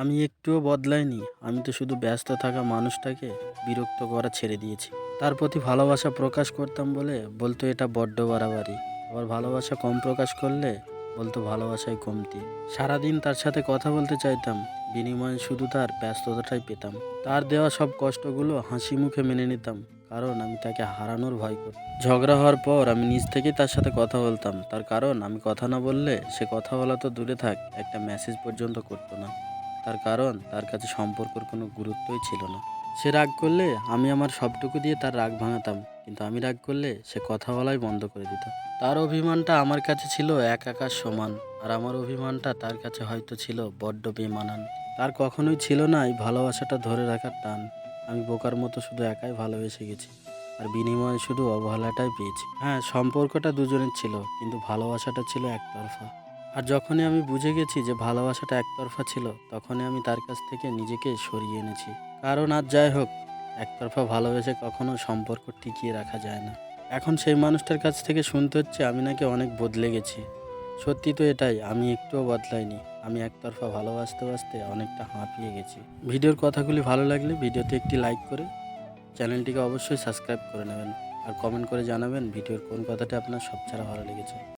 আমি একটুও বদলাইনি। আমি তো শুধু ব্যস্ত থাকা মানুষটাকে বিরক্ত করা ছেড়ে দিয়েছি। তার প্রতি ভালোবাসা প্রকাশ করতাম বলে বলতো এটা বড্ড বাড়াবাড়ি। আবার ভালোবাসা কম প্রকাশ করলে বলতো ভালোবাসায় কমতি। সারাদিন তার সাথে কথা বলতে চাইতাম, বিনিময়ে শুধু তার ব্যস্ততাটাই পেতাম। তার দেওয়া সব কষ্টগুলো হাসি মুখে মেনে নিতাম, কারণ আমি তাকে হারানোর ভয় করতাম ঝগড়া হওয়ার পর আমি নিজ থেকেই তার সাথে কথা বলতাম। তার কারণ আমি কথা না বললে সে কথা বলা তো দূরে থাক, একটা মেসেজ পর্যন্ত করতো না। তার কারণ তার কাছে সম্পর্কর কোনো গুরুত্বই ছিল না। সে রাগ করলে আমি আমার সবটুকু দিয়ে তার রাগ ভাঙাতাম, কিন্তু আমি রাগ করলে সে কথা বলাই বন্ধ করে দিত। তার অভিমানটা আমার কাছে ছিল এক আকাশ সমান, আর আমার অভিমানটা তার কাছে হয়তো ছিল বড্ড বেমানান তার কখনোই ছিল না এই ভালোবাসাটা ধরে রাখার টান। আমি বোকার মতো শুধু একাই ভালোবেসে গেছি, আর বিনিময়ে শুধু অবহেলাটাই পেয়েছি। হ্যাঁ সম্পর্কটা দুজনের ছিল, কিন্তু ভালোবাসাটা ছিল একতরফা। আর যখনই আমি বুঝে গেছি যে ভালোবাসাটা একতরফা ছিল, তখনই আমি তার কাছ থেকে নিজেকে সরিয়ে এনেছি। কারণ আর যাই হোক, একতরফা ভালোবেসে কখনো সম্পর্ক টিকিয়ে রাখা যায় না। এখন সেই মানুষটার কাছ থেকে শুনতে হচ্ছে আমি নাকি অনেক বদলে গেছি। সত্যি তো এটাই, আমি একটুও বদলাইনি। আমি একতরফা ভালোবাসতে বাসতে অনেকটা হাঁপিয়ে গেছি। ভিডিওর কথাগুলি ভালো লাগলে ভিডিওতে একটি লাইক করে চ্যানেলটিকে অবশ্যই সাবস্ক্রাইব করে নেবেন। আর কমেন্ট করে জানাবেন ভিডিওর কোন কথাটি আপনার সবচেয়ে ভালো লেগেছে।